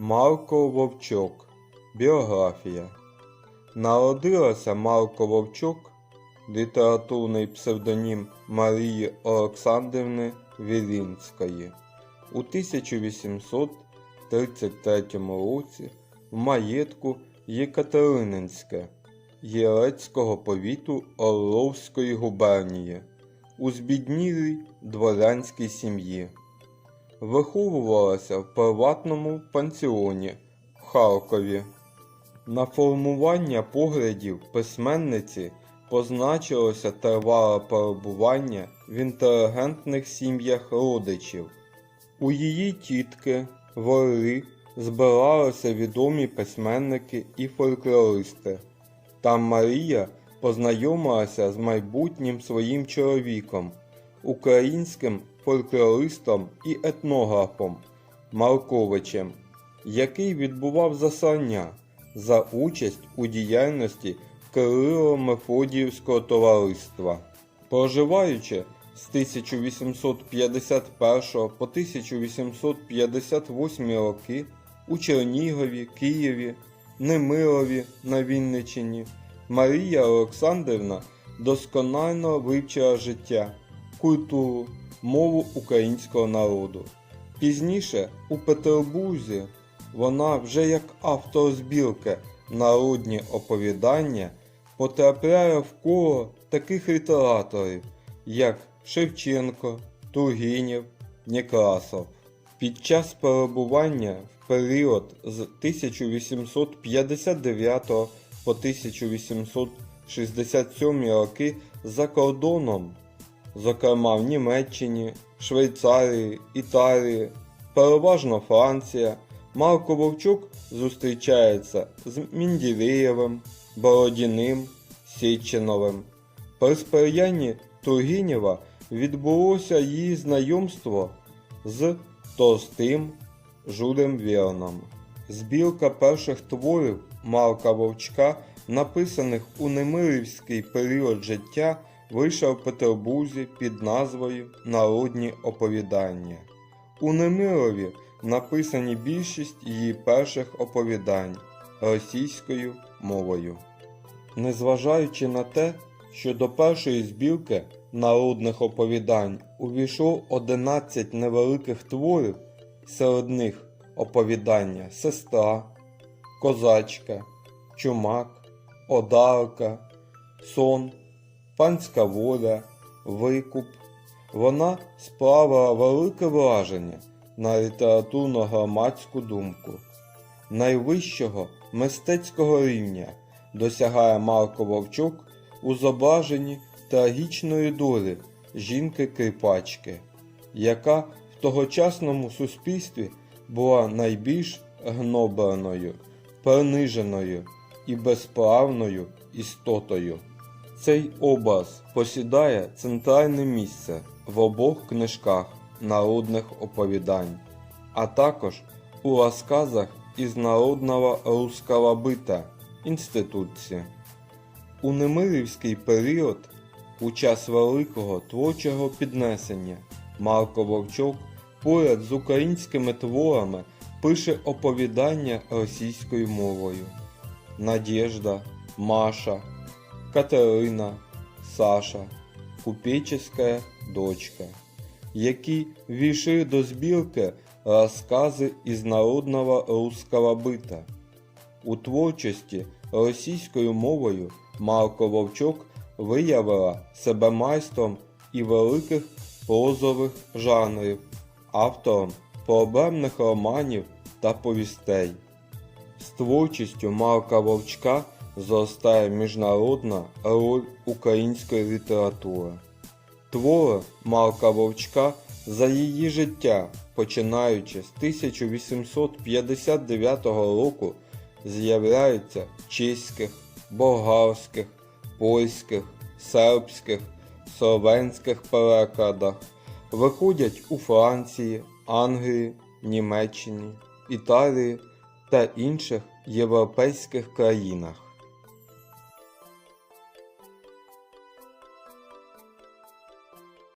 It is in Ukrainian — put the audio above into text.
Марко Вовчок. Біографія. Народилася Марко Вовчок, літературний псевдонім Марії Олександрівни Вілінської, у 1833 році в маєтку Єкатерининське Єлецького повіту Орловської губернії у збіднілій дворянській сім'ї. Виховувалася в приватному пансіоні в Харкові. На формування поглядів письменниці позначилося тривале перебування в інтелігентних сім'ях родичів. У її тітки вори збиралися відомі письменники і фольклористи. Там Марія познайомилася з майбутнім своїм чоловіком, українським фольклористом і етнографом Марковичем, який відбував засання за участь у діяльності Кирило-Мефодіївського товариства. Проживаючи з 1851 по 1858 роки у Чернігові, Києві, Немирові на Вінниччині, Марія Олександрівна досконально вивчила життя, культуру, мову українського народу. Пізніше у Петербурзі вона вже як автор збірки Народні оповідання потрапляє в коло таких літераторів, як Шевченко, Тургенєв, Некрасов. Під час перебування в період з 1859 по 1867 роки за кордоном, зокрема в Німеччині, Швейцарії, Італії, переважно Франція, Марко Вовчук зустрічається з Мінділеєвим, Бородіним, Січиновим. При сприянні Тургенєва відбулося її знайомство з Товстим Жулем Верном. Збірка перших творів Марка Вовчка, написаних у немирівський період життя, вийшла в Петербурзі під назвою Народні оповідання. У Немирові написані більшість її перших оповідань російською мовою. Незважаючи на те, що до першої збірки народних оповідань увійшло 11 невеликих творів, серед них оповідання Сестра, Козачка, Чумак, Одарка, Сон, Панська воля, Викуп, вона справила велике враження на літературно-громадську думку. Найвищого мистецького рівня досягає Марко Вовчук у зображенні трагічної долі жінки-кріпачки, яка в тогочасному суспільстві була найбільш гнобленою, приниженою і безправною істотою. Цей образ посідає центральне місце в обох книжках народних оповідань, а також у розказах із народного русского бита інституції. У немирівський період, у час великого творчого піднесення, Марко Вовчок поряд з українськими творами пише оповідання російською мовою. Надежда, Маша, Катерина, Саша, Купеческая дочка, які війшли до збірки розкази із народного русского бита. У творчості російською мовою Марко Вовчок виявила себе майстром і великих прозових жанрів, автором проблемних романів та повістей. З творчістю Марка Вовчка зростає міжнародна роль української літератури. Твори Марка Вовчка за її життя, починаючи з 1859 року, з'являються чеських, болгарських, польських, сербських, словенських перекладах, виходять у Франції, Англії, Німеччині, Італії та інших європейських країнах.